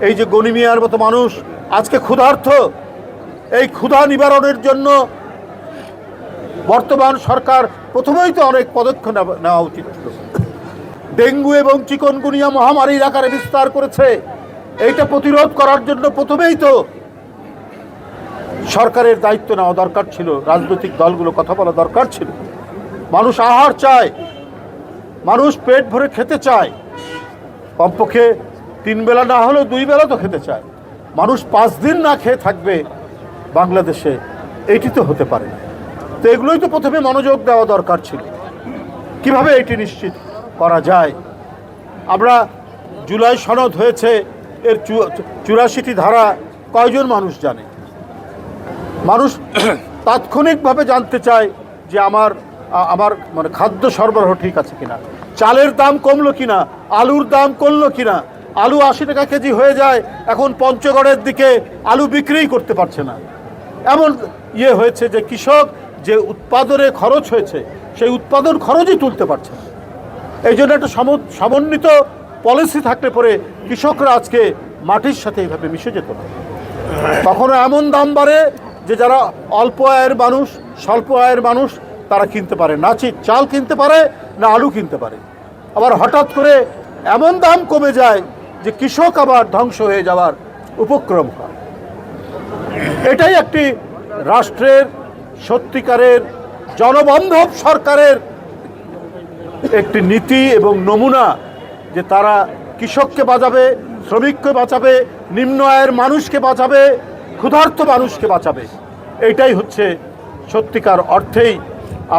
এই যে গনিমিয়ার মতো মানুষ, আজকে ক্ষুধার্থ, এই ক্ষুধা নিবারণের জন্য বর্তমান সরকার প্রথমেই তো অনেক পদক্ষেপ নেওয়া- উচিত ছিল। ডেঙ্গু এবং চিকনগুনিয়া মহামারীর আকারে বিস্তার করেছে। এইটা প্রতিরোধ করার জন্য প্রথমেই তো সরকারের দায়িত্ব নেওয়া দরকার ছিল। রাজনৈতিক দলগুলো কথা বলা দরকার ছিল। মানুষ আহার চায়, মানুষ পেট ভরে খেতে চায়। কমপক্ষে তিন বেলা না হলেও দুই বেলা তো খেতে চায়। মানুষ পাঁচ দিন না খেয়ে থাকবে বাংলাদেশে, এটি তো হতে পারে না। তো এগুলোই তো প্রথমে মনোযোগ দেওয়া দরকার ছিল। কীভাবে এটি নিশ্চিত করা যায়? আমরা জুলাই সনদ হয়েছে, এর চুরাশিটি ধারা কয়জন মানুষ জানে? মানুষ তাৎক্ষণিকভাবে জানতে চায় যে আমার আমার মানে খাদ্য সরবরাহ ঠিক আছে কিনা। চালের দাম কমলো কিনা? আলুর দাম কমলো কিনা? আলু আশি টাকা কেজি হয়ে যায়, এখন পঞ্চগড়ের দিকে আলু বিক্রিই করতে পারছে না। এমন ইয়ে হয়েছে যে কৃষক যে উৎপাদনে খরচ হয়েছে, সেই উৎপাদন খরচই তুলতে পারছে না। এই জন্য একটা সম- সমন্বিত পলিসি থাকলে পরে কৃষকরা আজকে মাটির সাথে এইভাবে মিশে যেত না। কখনো এমন দাম বাড়ে যে যারা অল্প আয়ের মানুষ, স্বল্প আয়ের মানুষ, তারা কিনতে পারে। না চাল কিনতে পারে, না আলু কিনতে পারে। আবার হঠাৎ করে এমন দাম কমে যায় যে কৃষক আবার ধ্বংস হয়ে যাওয়ার উপক্রম হয়। এটাই একটি রাষ্ট্রের, সত্যিকারের, জনবান্ধব সরকারের একটি নীতি এবং নমুনা যে তারা কৃষককে বাঁচাবে, শ্রমিককে বাঁচাবে, নিম্ন আয়ের মানুষকে বাঁচাবে, ক্ষুধার্ত মানুষকে বাঁচাবে। এইটাই হচ্ছে সত্যিকার অর্থেই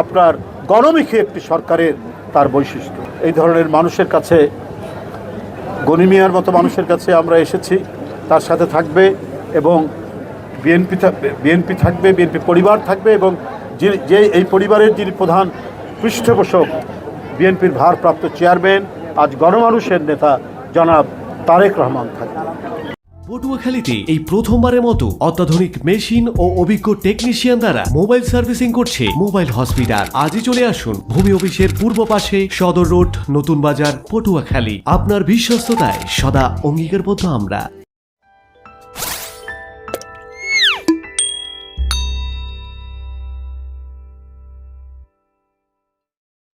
আপনার গণমুখী একটি সরকারের তার বৈশিষ্ট্য। এই ধরনের মানুষের কাছে গনিমিয়ার মতো মানুষের কাছে আমরা এসেছি, তার সাথে থাকবে এবং বিএনপি বিএনপি থাকবে, বিএনপি পরিবার থাকবে এবং যে এই পরিবারের যিনি প্রধান পৃষ্ঠপোষক, বিএনপির ভারপ্রাপ্ত চেয়ারম্যান, আজ গণমানুষের নেতা জনাব তারেক রহমান থাকবে পটুয়াখালীতে এই প্রথমবারের মতো অত্যাধুনিক মেশিন ও অভিজ্ঞ টেকনিশিয়ান দ্বারা মোবাইল সার্ভিসিং করছে মোবাইল হসপিটাল। আজই চলে আসুন ভূমি অফিসের পূর্ব পাশে সদর রোড, নতুন বাজার, পটুয়াখালী। আপনার বিশ্বস্ততায় সদা অঙ্গীকারবদ্ধ আমরা।